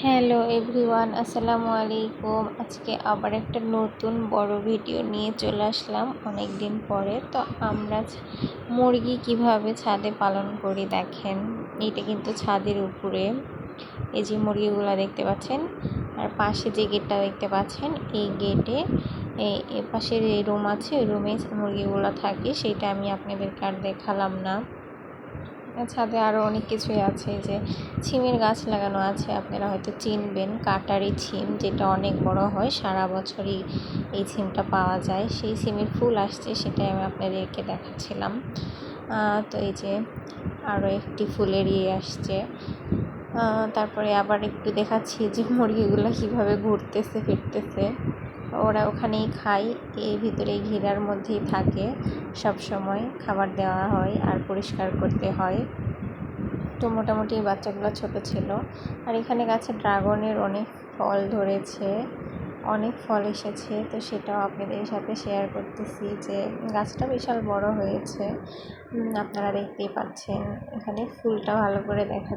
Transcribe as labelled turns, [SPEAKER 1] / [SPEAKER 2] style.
[SPEAKER 1] Hello everyone, আসসালামু আলাইকুম। আজকে আবার একটা নতুন বড় ভিডিও নিয়ে চলে আসলাম অনেক দিন পরে। তো আমরা মুরগি কীভাবে ছাদে পালন করি দেখেন এটা কিন্তু ছাদের উপরে। এই যে মুরগিগুলো দেখতে পাচ্ছেন, আর পাশে যে গেটটা দেখতে পাচ্ছেন, এই গেটে এই পাশের এই রুম আছে, ওই রুমে মুরগিগুলো থাকে সেটা আমি আপনাদেরকে আর দেখালাম না। ছাদে আরও অনেক কিছুই আছে যে ছিমের গাছ লাগানো আছে, আপনারা হয়তো চিনবেন, কাটারি ছিম যেটা অনেক বড় হয়, সারা বছরই এই ছিমটা পাওয়া যায়। সেই ছিমের ফুল আসছে সেটাই আমি আপনাদেরকে দেখাচ্ছিলাম। তো এই যে আরও একটি ফুলের ইয়ে আসছে। তারপরে আবার একটু দেখাচ্ছি যে মুরগিগুলো কীভাবে ঘুরতেছে, ফিরতেছে। ওরা ওখানেই খায়। এই ভিতরে ঘেরার মধ্যেই থাকে। সব সময় খাবার দেওয়া হয় আর পরিষ্কার করতে হয়। তো মোটামুটি বাচ্চাগুলো ছোট ছিল। আর এখানে গাছে ড্রাগনের অনেক ফল ধরেছে। অনেক ফল এসেছে। তো সেটাও আপনাদের সাথে শেয়ার করতেছি যে গাছটা বিশাল বড় হয়েছে। আপনারা দেখতেই পাচ্ছেন। এখানে ফুলটা ভালো করে দেখাচ্ছে